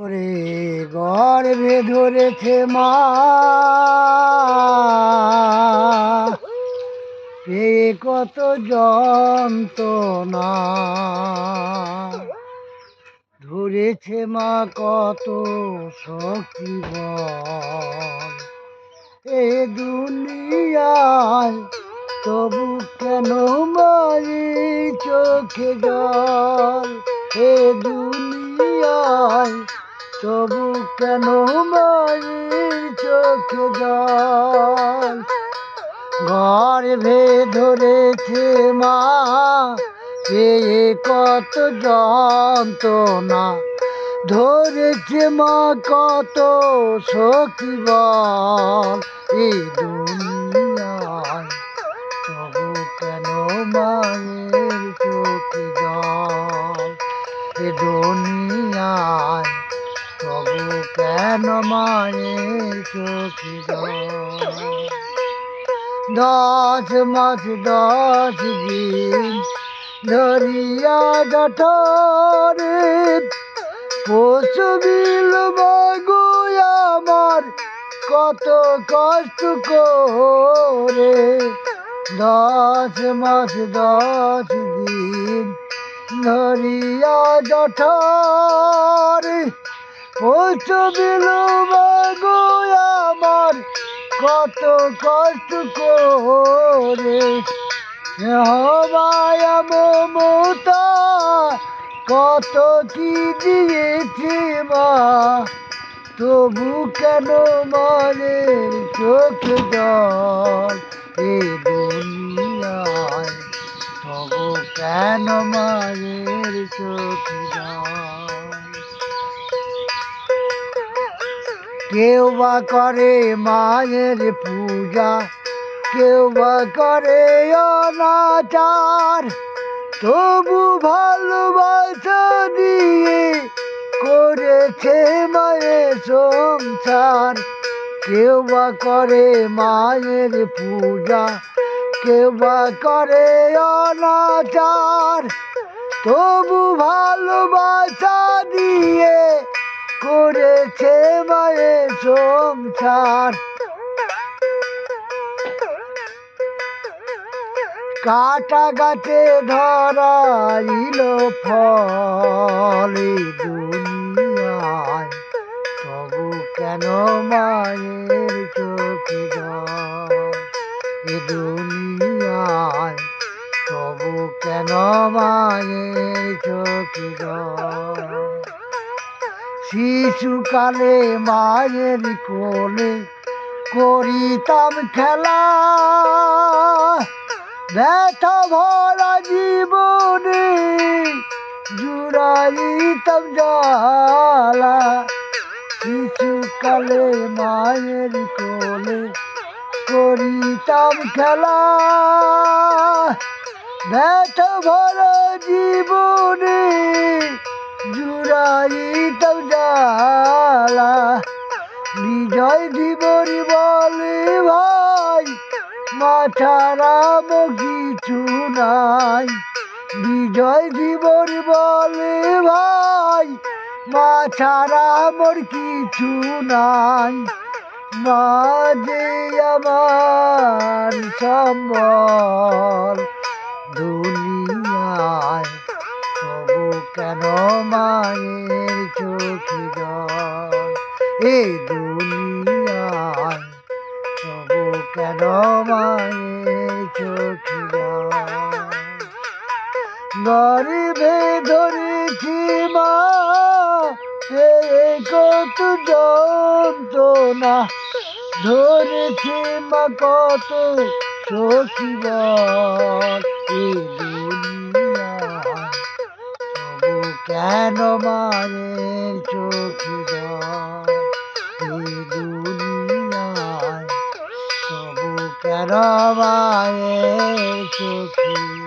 ওরে গর্ভে ধরেছে মা। এ কত যন্ত্রণা। ধরেছে মা কত শক্তি এ দুনিয়ায় তবু কেন মারি চোখে জল? এ দুনিয়ায় তবু কেন মারি চোখে জল? গর্ভে ধরেছে মা এ কত যন্ত্রণা? ধরেছে মা কত সখী বল এই দুনিয়ায়। তবু কেন মায়ের চোখে জল? এ দুনিয়ায় তবু কেন মায়ের চোখে দশ মাস, দশ দিন ধরিয়া জঠরে, পশু বিল বাগু আমার কত কষ্ট করে। দশ মাস, দশ দিন ধরিয়া জঠরে পশু বিল বাগু আমার, কত কষ্ট করে। মমতা, কত কি দিয়েছে মা? তবু কেন মানের চোখে জল এ দুনিয়ায়? তবু কেন মায়ের চোখে জল? কেউ বা করে মায়ের পূজা, কেউ বা করে অনাচার। তবু ভালোবাসা দিয়ে করেছে মায়ের সংসার। কেউ বা করে মায়ের পূজা, কেউ বা করে অনাচার। তবু ভালোবাসা দিয়ে সংসার। কাটা গাছে ধরাইল ফল দুনিয়ায়। তবু কেন মায়ের চোখে এ দুনিয়ায়? তবু কেন মায়ের চোখে শিশুকালে মায়ের কোলে করিতাম খেলা। ব্যথা ভরা জীবনে জুড়াইতাম জ্বালা। শিশুকালে মায়ের কোলে করিতাম খেলা। ব্যথা ভরা জীবনে জুড়াইতাম জ্বালা বিজয় দিবরি বলে ভাই মা ছাড়া মো কিছু নাই। বিজয় দিবর বলে ভাই মা ছাড়া মোর কিছু নাই। মা যে আমার সম্বল দুনিয়ায়। কেন মায়ের চোখে এই দুনিয়ায় তবু কেন মায়ের চোখে গরিবে ধরেছি মা কত যন্ত্রণা। ধরেছি মা, কত বল এই কেন মায়ের চোখে জল? এই দুনিয়ায় তবু কেন মায়ের চোখে